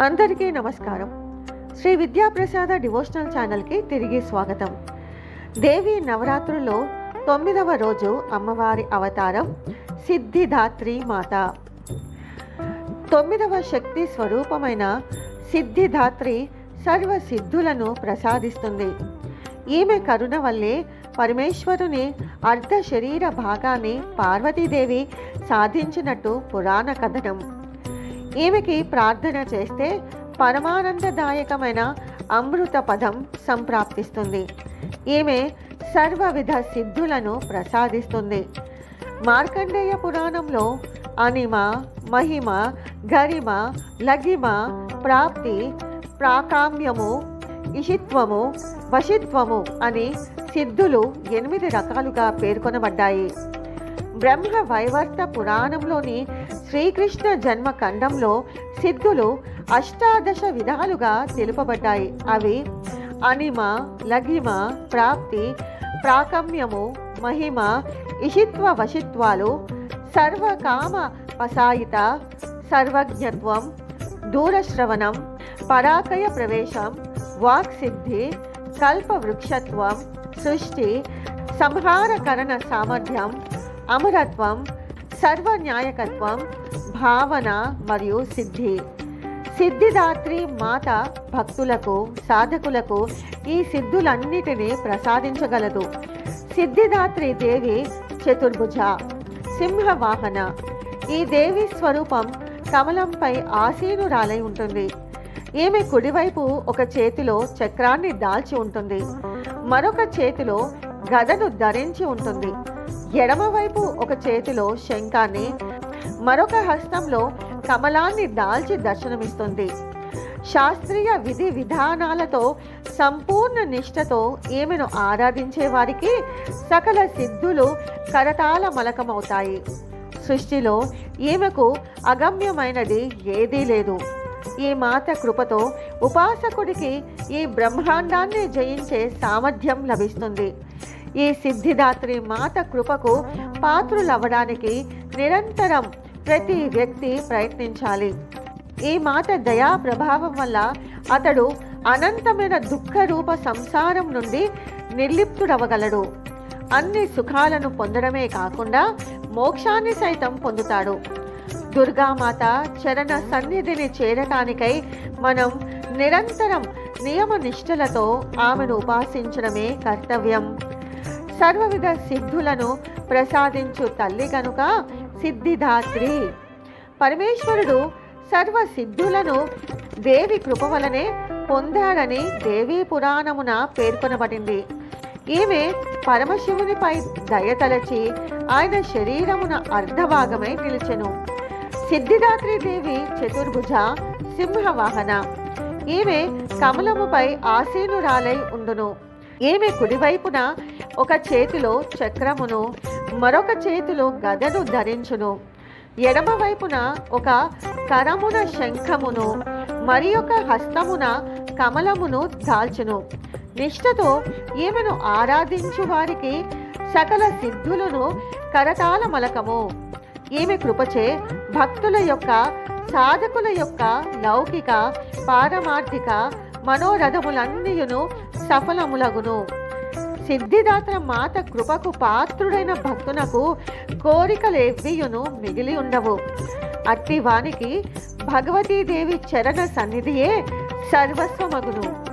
అందరికీ నమస్కారం. శ్రీ విద్యాప్రసాద డివోషనల్ ఛానల్కి తిరిగి స్వాగతం. దేవి నవరాత్రుల్లో తొమ్మిదవ రోజు అమ్మవారి అవతారం సిద్ధిదాత్రి మాత. తొమ్మిదవ శక్తి స్వరూపమైన సిద్ధిదాత్రి సర్వ సిద్ధులను ప్రసాదిస్తుంది. ఈమె కరుణ వల్లే పరమేశ్వరుని అర్ధ శరీర భాగాన్ని పార్వతీదేవి సాధించినట్టు పురాణ కథనం. ఈమెకి ప్రార్థన చేస్తే పరమానందదాయకమైన అమృత పదం సంప్రాప్తిస్తుంది. ఈమె సర్వవిధ సిద్ధులను ప్రసాదిస్తుంది. మార్కండేయ పురాణంలో అనిమ మహిమ గరిమ లగిమ ప్రాప్తి ప్రాకామ్యము ఇషిత్వము వశిత్వము అని సిద్ధులు ఎనిమిది రకాలుగా పేర్కొనబడ్డాయి. బ్రహ్మ వైవర్త పురాణంలోని శ్రీకృష్ణ జన్మ ఖండంలో సిద్ధులు అష్టాదశ విధాలుగా తెలుపబడ్డాయి. అవి అనిమ లఘిమ ప్రాప్తి ప్రాకమ్యము మహిమ ఇషిత్వ వశిత్వాలు సర్వకామ పసాయిత సర్వజ్ఞత్వం దూరశ్రవణం పరాకయ ప్రవేశం వాక్సిద్ధి కల్పవృక్షత్వం సృష్టి సంహారకరణ సామర్థ్యం అమరత్వం సర్వన్యాయకత్వం భావన మరియు సిద్ధి. సిద్ధిదాత్రి మాత భక్తులకు సాధకులకు ఈ సిద్ధులన్నిటినీ ప్రసాదించగలదు. సిద్ధిదాత్రి దేవి చతుర్భుజ సింహవాహన. ఈ దేవి స్వరూపం కమలంపై ఆసీనురాలై ఉంటుంది. ఈమె కుడివైపు ఒక చేతిలో చక్రాన్ని దాల్చి ఉంటుంది. మరొక చేతిలో గదను ధరించి ఉంటుంది. ఎడమవైపు ఒక చేతిలో శంఖాన్ని మరొక హస్తంలో కమలాన్ని దాల్చి దర్శనమిస్తుంది. శాస్త్రీయ విధి విధానాలతో సంపూర్ణ నిష్ఠతో ఈమెను ఆరాధించే వారికి సకల సిద్ధులు కరతాల మలకమవుతాయి. సృష్టిలో ఈమెకు అగమ్యమైనది ఏదీ లేదు. ఈ మాత కృపతో ఉపాసకుడికి ఈ బ్రహ్మాండాన్ని జయించే సామర్థ్యం లభిస్తుంది. ఈ సిద్ధిదాత్రి మాత కృపకు పాత్రులవ్వడానికి నిరంతరం ప్రతి వ్యక్తి ప్రయత్నించాలి. ఈ మాత దయా ప్రభావం వల్ల అతడు అనంతమైన దుఃఖ రూప సంసారం నుండి నిర్లిప్తుడవగలడు అన్ని సుఖాలను పొందడమే కాకుండా మోక్షాన్ని సైతం పొందుతాడు. దుర్గామాత చరణ సన్నిధిని చేరటానికై మనం నిరంతరం నియమ నిష్ఠలతో ఆమెను ఉపాసించడమే కర్తవ్యం. సర్వవిధ సిద్ధులను ప్రసాదించు తల్లి కనుక సిద్ధిదాత్రి. పరమేశ్వరుడు సర్వ సిద్ధులను దేవి కృప వలనే పొందాడని దేవీ పురాణమున పేర్కొనబడింది. ఈమె పరమశివునిపై దయతలచి ఆయన శరీరమున అర్ధభాగమై నిలిచెను. సిద్ధిదాత్రి దేవి చతుర్భుజ సింహవాహన. ఈమె కమలముపై ఆసీనురాలై ఉండును. ఈమె కుడివైపున ఒక చేతిలో చక్రమును మరొక చేతిలో గదను ధరించును. ఎడమ వైపున ఒక కరమున శంఖమును మరి ఒక హస్తమున కమలమును దాల్చును. నిష్ఠతో ఈమెను ఆరాధించు వారికి సకల సిద్ధులను కరతాల మలకము ఈమె కృపచే భక్తుల యొక్క సాధకుల యొక్క లౌకిక పారమార్థిక మనోరథములన్నీయును సఫలములగును. సిద్ధిదాత్ర మాత కృపకు పాత్రుడైన భక్తునకు కోరికలేవ్వియును మిగిలి ఉండవు. అట్టి వానికి భగవతీదేవి చరణ సన్నిధియే సర్వస్వమగును.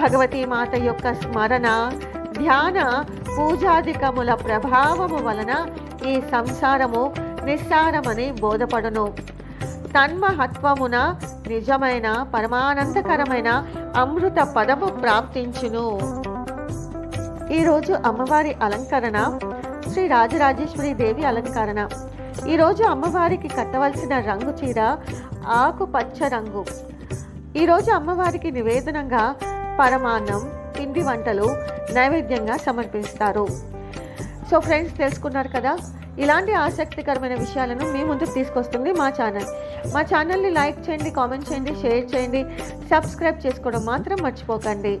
భగవతీ మాత యొక్క స్మరణ ధ్యాన పూజాధికముల ప్రభావము వలన ఈ సంసారము నిస్సారమని బోధపడును. తన్మహత్వమున నిజమైన పరమానందకరమైన అమృత పదము ప్రాప్తించును. ఈరోజు అమ్మవారి అలంకరణ శ్రీ రాజరాజేశ్వరి దేవి అలంకరణ. ఈరోజు అమ్మవారికి కట్టవలసిన రంగు చీర ఆకుపచ్చ రంగు. ఈరోజు అమ్మవారికి నివేదనంగా పరమాన్నం పిండి వంటలు నైవేద్యంగా సమర్పిస్తారు. సో ఫ్రెండ్స్ తెలుసుకున్నారు కదా? ఇలాంటి ఆసక్తికరమైన విషయాలను మీ ముందుకు తీసుకొస్తుంది మా ఛానల్. మా ఛానల్ని లైక్ చేయండి కామెంట్ చేయండి షేర్ చేయండి. సబ్స్క్రైబ్ చేసుకోవడం మాత్రం మర్చిపోకండి.